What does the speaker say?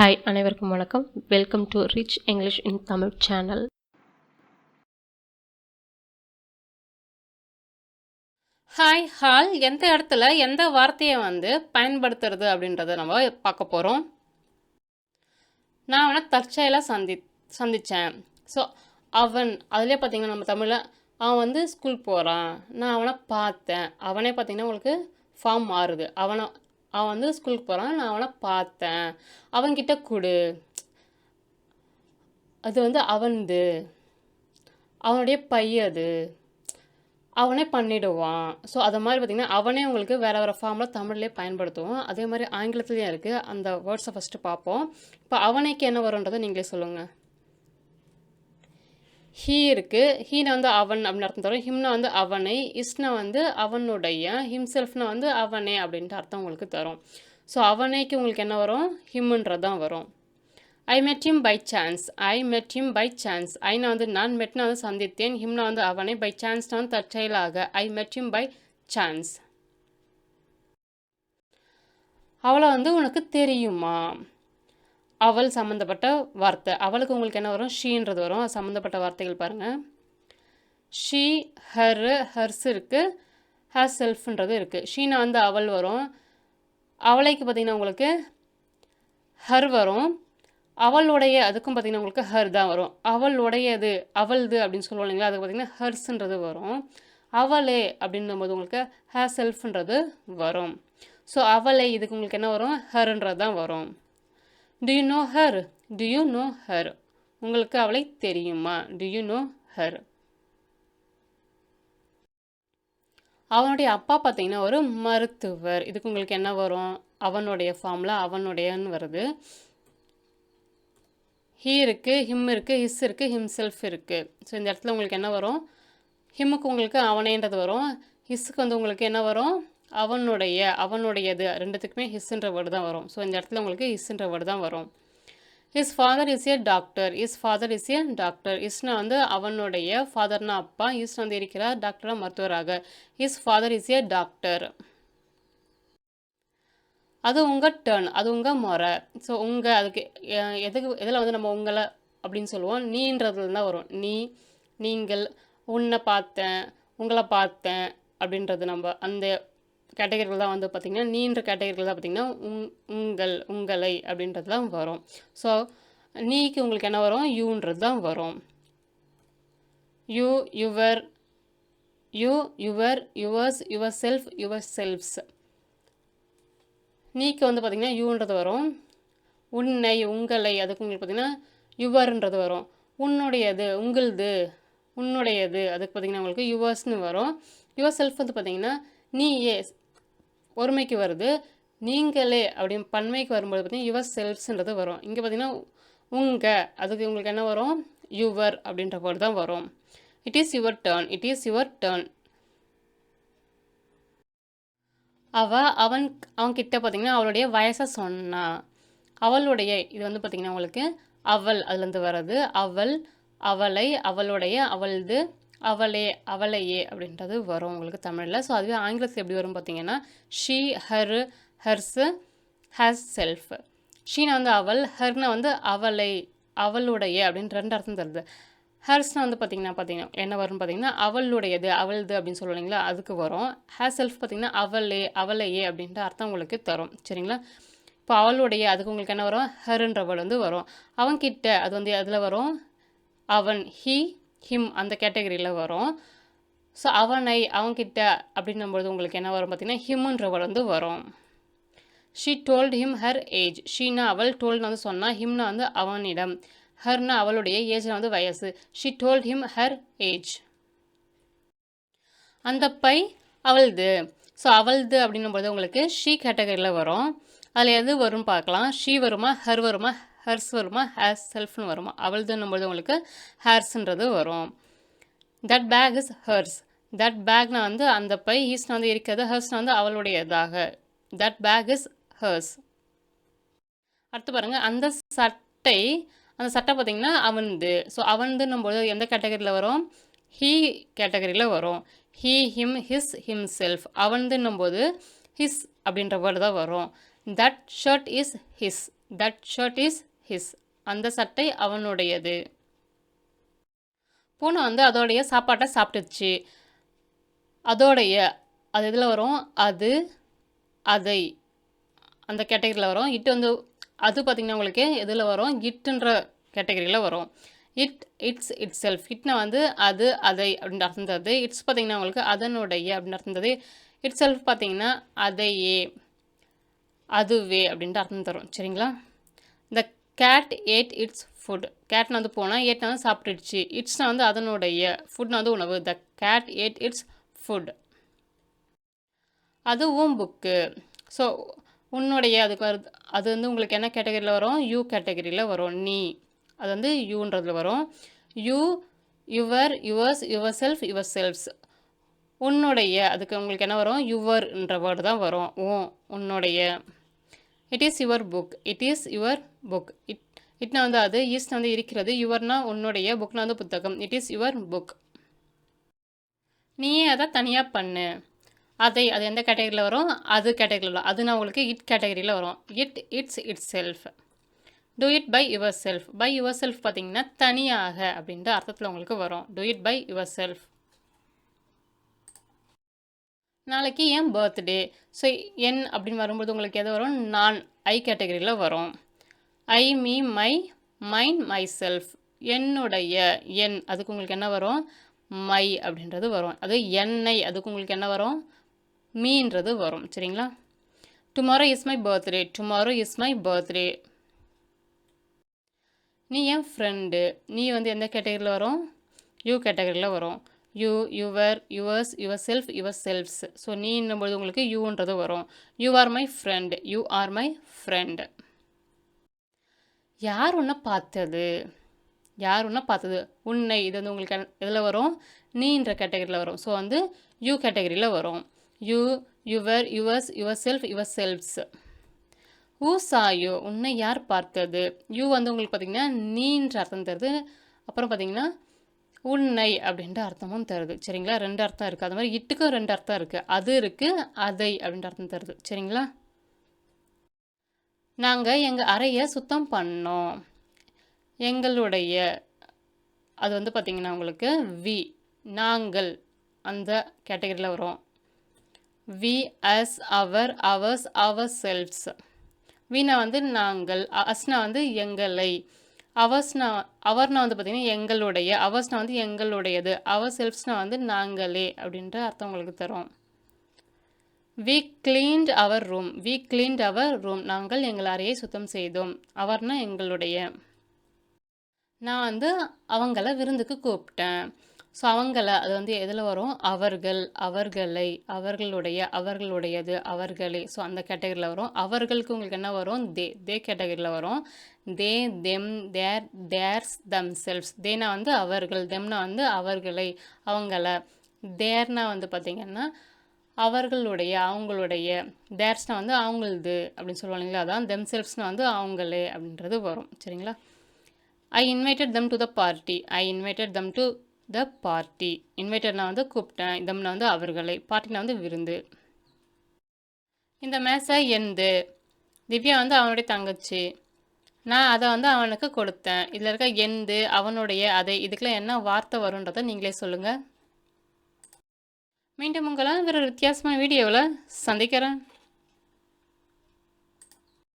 Hi அனைவருக்கும் வணக்கம். Welcome to rich English in Tamil channel hi hall எந்த இடத்துல எந்த வார்த்தையை வந்து பயன்படுத்துறது அப்படின்றத நம்ம பார்க்க போகிறோம் நான் வேணால் தற்செயலாக சந்தி சந்தித்தேன் ஸோ அவன் அதிலே பார்த்தீங்கன்னா நம்ம தமிழில் அவன் வந்து ஸ்கூல் போகிறான் நான் அவனை பார்த்தேன். அவனே பார்த்தீங்கன்னா உங்களுக்கு ஃபார்ம் மாறுது. அவனை அவன் வந்து ஸ்கூலுக்கு போகிறான் நான் அவனை பார்த்தேன். அவன்கிட்ட கொடு. அது வந்து அவன்து. அவனுடைய பைய அது. அவனே பண்ணிடுவான். ஸோ அது மாதிரி பார்த்திங்கன்னா அவனே உங்களுக்கு வேறு வேறு ஃபார்மில் தமிழ்லேயே பயன்படுத்துவோம். அதே மாதிரி ஆங்கிலத்துலேயும் இருக்குது அந்த வேர்ட்ஸை ஃபஸ்ட்டு பார்ப்போம். இப்போ அவனைக்கு என்ன வரும்ன்றதை நீங்களே சொல்லுங்கள் ஹீ இருக்குது ஹீனா வந்து அவன் அப்படின்னு அர்த்தம் தரும் ஹிம்னா வந்து அவனை இஸ்னா வந்து அவனுடைய ஹிம்செல்ஃப்னா வந்து அவனே அப்படின்ட்டு அர்த்தம் உங்களுக்கு தரும். ஸோ அவனைக்கு உங்களுக்கு என்ன வரும்? ஹிம்ன்றது தான் வரும். ஐ மெட் ஹிம் பை சான்ஸ் ஐ மெட் ஹிம் பை சான்ஸ் ஐனா வந்து நான் மெட்னா வந்து சந்தித்தேன். ஹிம்னா வந்து அவனை பை சான்ஸ்னா வந்து தற்செயலாக. ஐ மெட் ஹிம் பை சான்ஸ் அவளை வந்து உனக்கு தெரியுமா? அவள் சம்மந்தப்பட்ட வார்த்தை. அவளுக்கு உங்களுக்கு என்ன வரும்? ஷீன்றது வரும். அது சம்மந்தப்பட்ட வார்த்தைகள் பாருங்கள் ஷீ ஹர் ஹர்ஸ் இருக்குது ஹர் செல்ஃப்ன்றது இருக்குது ஷீனா வந்து அவள் வரும். அவளைக்கு பார்த்திங்கன்னா உங்களுக்கு ஹர் வரும். அவளுடைய அதுக்கும் பார்த்திங்கன்னா உங்களுக்கு ஹர் தான் வரும். அவளுடையது அவள்து அப்படின்னு சொல்லுவோம் இல்லைங்களா? அதுக்கு பார்த்திங்கன்னா ஹர்ஸ்ன்றது வரும். அவளே அப்படின்னும்போது உங்களுக்கு ஹே செல்ஃப்ன்றது வரும். ஸோ அவளை இதுக்கு உங்களுக்கு என்ன வரும்? ஹருன்றது தான் வரும். Do you know her do you know her உங்களுக்கு அவளை தெரியுமா? டு யூ நோ ஹர் அவனுடைய அப்பா பார்த்தீங்கன்னா ஒரு மருத்துவர். இதுக்கு உங்களுக்கு என்ன வரும்? அவனுடைய ஃபார்மில் அவனுடையன்னு வருது. ஹீ இருக்குது ஹிம் இருக்குது ஹிஸ் இருக்குது ஹிம்செல்ஃப் இருக்குது ஸோ இந்த இடத்துல உங்களுக்கு என்ன வரும்? ஹிம்முக்கு உங்களுக்கு அவனேன்றது வரும். ஹிஸ்ஸுக்கு வந்து உங்களுக்கு என்ன வரும்? அவனுடைய அவனுடையது. ரெண்டுத்துக்குமே ஹிஸ்ன்ற வேர்டு தான் வரும். ஸோ இந்த இடத்துல உங்களுக்கு ஹிஸ்ன்ற வேர்டு தான் வரும். His father is a doctor his father is a doctor இஸ்னா வந்து அவனுடைய ஃபாதர்னா அப்பா. இஸ் வந்து இருக்கிறார் டாக்டராக மருத்துவராக. Is father is a doctor அது உங்கள் டேர்ன் அது உங்கள் முறை. ஸோ உங்கள் அதுக்கு எதுக்கு எதில் வந்து நம்ம உங்களை அப்படின்னு சொல்லுவோம்? நீன்றதுல தான் வரும். நீ நீங்கள் உன்னை பார்த்தேன் உங்களை பார்த்தேன் அப்படின்றது நம்ம அந்த கேட்டகரிகள் தான் வந்து பார்த்திங்கன்னா நீன்ற கேட்டகரிகள் தான் பார்த்திங்கன்னா உங் உங்கள் உங்களை அப்படின்றது தான் வரும். ஸோ நீக்கு உங்களுக்கு என்ன வரும்? யூன்றது தான் வரும். You your you your yours yourself yourselves நீக்கு வந்து பார்த்திங்கன்னா யூன்றது வரும். உன்னை உங்களை அதுக்கு உங்களுக்கு பார்த்திங்கன்னா யுவர்ன்றது வரும். உன்னுடையது உங்களது உன்னுடையது அதுக்கு பார்த்திங்கன்னா உங்களுக்கு யுவர்ஸ்னு வரும். யுவர் செல்ஃப் வந்து பார்த்திங்கன்னா நீ ஏ ஒருமைக்கு வருது. நீங்களே அப்படின்னு பன்மைக்கு வரும்போது பார்த்தீங்கன்னா யுவர் செல்ஃப்ஸ்ன்றது வரும். இங்கே பார்த்தீங்கன்னா உங்கள் அதுக்கு உங்களுக்கு என்ன வரும்? யுவர் அப்படின்ற வேர்டு தான் வரும். It is your turn it is your turn அவ அவன் அவன்கிட்ட பார்த்தீங்கன்னா அவளுடைய வயசை சொன்னா. அவளுடைய இது வந்து பார்த்திங்கன்னா உங்களுக்கு அவள் அதுலேருந்து வர்றது. அவள் அவளை அவளுடைய அவளது அவளே அவளையே அப்படின்றது வரும் உங்களுக்கு தமிழில். ஸோ அதுவே ஆங்கிலத்தில் எப்படி வரும் பார்த்தீங்கன்னா she her hers herself ஷீனா வந்து அவள் ஹர்னா வந்து அவளை அவளுடைய அப்படின்னு ரெண்டு அர்த்தம் தருது. ஹர்ஸ்னா வந்து பார்த்திங்கன்னா பார்த்தீங்கன்னா என்ன வரும்னு பார்த்தீங்கன்னா அவளுடையது அவள்து அப்படின்னு சொல்லுவீங்களா அதுக்கு வரும். ஹேர் செல்ஃப் பார்த்திங்கன்னா அவளே அவளையே அப்படின்ற அர்த்தம் உங்களுக்கு தரும். சரிங்களா? இப்போ அவளுடைய அதுக்கு உங்களுக்கு என்ன வரும்? ஹருன்றவள் வந்து வரும். அவன்கிட்ட அது வந்து அதில் வரும்? அவன் ஹீ ஹிம் அந்த கேட்டகரியில் வரும். ஸோ அவனை அவன்கிட்ட அப்படின்னும்போது உங்களுக்கு என்ன வரும் பார்த்தீங்கன்னா ஹிம்ன்றவர் வந்து வரும். She told him her age Sheena அவள் டோல்ட்னு வந்து சொன்னால் ஹிம்னா வந்து அவனிடம். ஹர்னா அவளுடைய ஏஜ்னா வந்து வயசு. She told him her age அந்த பை அவள்து. ஸோ அவள்து அப்படின்னும்போது உங்களுக்கு ஷீ கேட்டகரியில் வரும். அதில் எது வரும்னு பார்க்கலாம். ஷீ வருமா ஹர் வருமா ஹர்ஸ் வருமா? ஹேர் செல்ஃப்னு வருமா? அவள்துன்னும்போது உங்களுக்கு ஹேர்ஸ்ன்றது வரும். That bag is hers that பேக்னா வந்து அந்த பை ஹீஸ்னா வந்து இருக்கிறது ஹர்ஸ்னா வந்து அவளுடையதாக. தட் பேக் இஸ் ஹர்ஸ் அடுத்து பாருங்கள் அந்த சட்டை அந்த சட்டை பார்த்திங்கன்னா அவன்து. ஸோ அவன்துன்னும்போது எந்த கேட்டகரியில் வரும்? ஹீ கேட்டகரியில் வரும். He him his himself அவன்துன்னும்போது ஹிஸ் அப்படின்ற வேர்டு தான் வரும். That shirt is his that shirt is his அந்த சட்டை அவனுடையது. பூனை வந்து அதோடைய சாப்பாட்டை சாப்பிட்டுச்சு. அதோடைய அது இதில் வரும்? அது அதை அந்த கேட்டகரியில் வரும். இட் வந்து அது பார்த்திங்கன்னா உங்களுக்கு எதில் வரும்? இட்டுன்ற கேட்டகரியில் வரும். இட் இட்ஸ் இட் செல்ஃப் இட்னா வந்து அது அதை அப்படின்னு அர்த்தம் தருது இட்ஸ் பார்த்திங்கன்னா உங்களுக்கு அதனுடைய அப்படின்னு அர்த்தம் இட் செல்ஃப் பார்த்திங்கன்னா அதையே அதுவே அப்படின்ட்டு அர்த்தம் தரும். சரிங்களா? இந்த கேட் ஏட் இட்ஸ் ஃபுட் கேட்னா வந்து போனால் ஏட்னா வந்து சாப்பிட்டுடுச்சு. இட்ஸ்னா வந்து அதனுடைய ஃபுட்னா வந்து உணவு. The cat ate its food அதுவும் புக்கு ஸோ உன்னுடைய அதுக்கு வருது அது வந்து உங்களுக்கு என்ன கேட்டகரியில் வரும்? யூ கேட்டகரியில் வரும். நீ. அது வந்து யூன்றதில் வரும். You your yours yourself yourselves உன்னுடைய அதுக்கு உங்களுக்கு என்ன வரும்? யுவர்ன்ற வேர்டு தான் வரும். ஓ உன்னுடைய. It is your book it is your book it இட்னா வந்து அது ஈஸ்னா வந்து இருக்கிறது யுவர்னா உன்னுடைய புக்னா வந்து புத்தகம். இட் இஸ் யுவர் புக் நீயே அதை தனியாக பண்ணு. அதை அது எந்த கேட்டகரியில் வரும்? அது கேட்டகரியில் வரும். நான் உங்களுக்கு இட் கேட்டகரியில் வரும். It its itself do it by yourself by yourself பார்த்தீங்கன்னா தனியாக அப்படின்ற அர்த்தத்தில் உங்களுக்கு வரும். Do it by yourself நாளைக்கு என் பர்த்டே ஸோ என் அப்படின்னு வரும்போது உங்களுக்கு எது வரும்? நான் ஐ கேட்டகரியில் வரும். I me my mind myself என்னுடைய என் அதுக்கு உங்களுக்கு என்ன வரும்? மை அப்படின்றது வரும். அது என்னை அதுக்கு உங்களுக்கு என்ன வரும்? மீன்றது வரும். சரிங்களா? Tomorrow is my birthday tomorrow is my birthday நீ என் ஃப்ரெண்டு நீ வந்து எந்த கேட்டகரியில் வரும்? யூ கேட்டகரியில் வரும். You your yours yourself yourselves so நீன்னும்போது உங்களுக்கு யூன்றது வரும். You are my friend you are my friend யார் உன்னை பார்த்தது? யார் உன்னை பார்த்தது? உன்னை இது வந்து உங்களுக்கு இதில் வரும்? நீன்ற கேட்டகரியில் வரும். ஸோ வந்து யூ கேட்டகரியில் வரும். You your yours yourself yourselves who saw you உன்னை யார் பார்த்தது? யூ வந்து உங்களுக்கு பார்த்தீங்கன்னா நீன்ற அர்த்தம் தருது. அப்புறம் பார்த்தீங்கன்னா உன்னை அப்படின்ற அர்த்தமும் தருது. சரிங்களா? ரெண்டு அர்த்தம் இருக்குது அது மாதிரி இட்டுக்கும் ரெண்டு அர்த்தம் இருக்குது அது இருக்குது அதை அப்படின்ற அர்த்தம் தருது. சரிங்களா? நாங்கள் எங்கள் அறையை சுத்தம் பண்ணோம். எங்களுடைய அது வந்து பார்த்திங்கன்னா உங்களுக்கு வி நாங்கள் அந்த கேட்டகரியில் வரும். We us our ours ourselves வீணா வந்து நாங்கள் அஸ்னா வந்து எங்களை. அவர்ஸ்னா அவர்னா வந்து பார்த்திங்கன்னா எங்களுடைய அவர்ஸ்னா வந்து எங்களுடையது. அவர் செல்ஃப்ஸ்னா வந்து நாங்களே அப்படின்ற அர்த்தம் உங்களுக்கு தரும். We cleaned our room we cleaned our room நாங்கள் எங்கள் அறையை சுத்தம் செய்தோம். அவர்னா எங்களுடைய. நான் வந்து அவங்கள விருந்துக்கு கூப்பிட்டேன். ஸோ அவங்கள அது வந்து எதில் வரும்? அவர்கள் அவர்களை அவர்களுடைய அவர்களுடையது அவர்களே. ஸோ அந்த கேட்டகரியில் வரும். அவர்களுக்கு உங்களுக்கு என்ன வரும்? தே தே கேட்டகரியில் வரும். They them their theirs themselves தேனா வந்து அவர்கள் தெம்னா வந்து அவர்களை அவங்கள. தேர்னா வந்து பார்த்திங்கன்னா அவர்களுடைய அவங்களுடைய தேர்ஸ்னா வந்து அவங்களது அப்படின்னு சொல்லுவாங்க இல்லைங்களா? அதான் தெம் செல்ஃப்ஸ்னால் வந்து அவங்களே அப்படின்றது வரும். சரிங்களா? I invited them to the party I invited them to the party இன்வைட்டட்னா வந்து கூப்பிட்டேன். தம்னா வந்து அவர்களை. பார்ட்டினா வந்து விருந்து. இந்த மேசை எந்து? திவ்யா வந்து அவனுடைய தங்கச்சி. நான் அதை வந்து அவனுக்கு கொடுத்தேன். இதில் இருக்க எந்து அவனுடைய அதை இதுக்கெல்லாம் என்ன வார்த்தை வரும்ன்றதை நீங்களே சொல்லுங்கள் மீண்டும் உங்களால் வேறு வித்தியாசமான வீடியோவில் சந்திக்கிறேன்.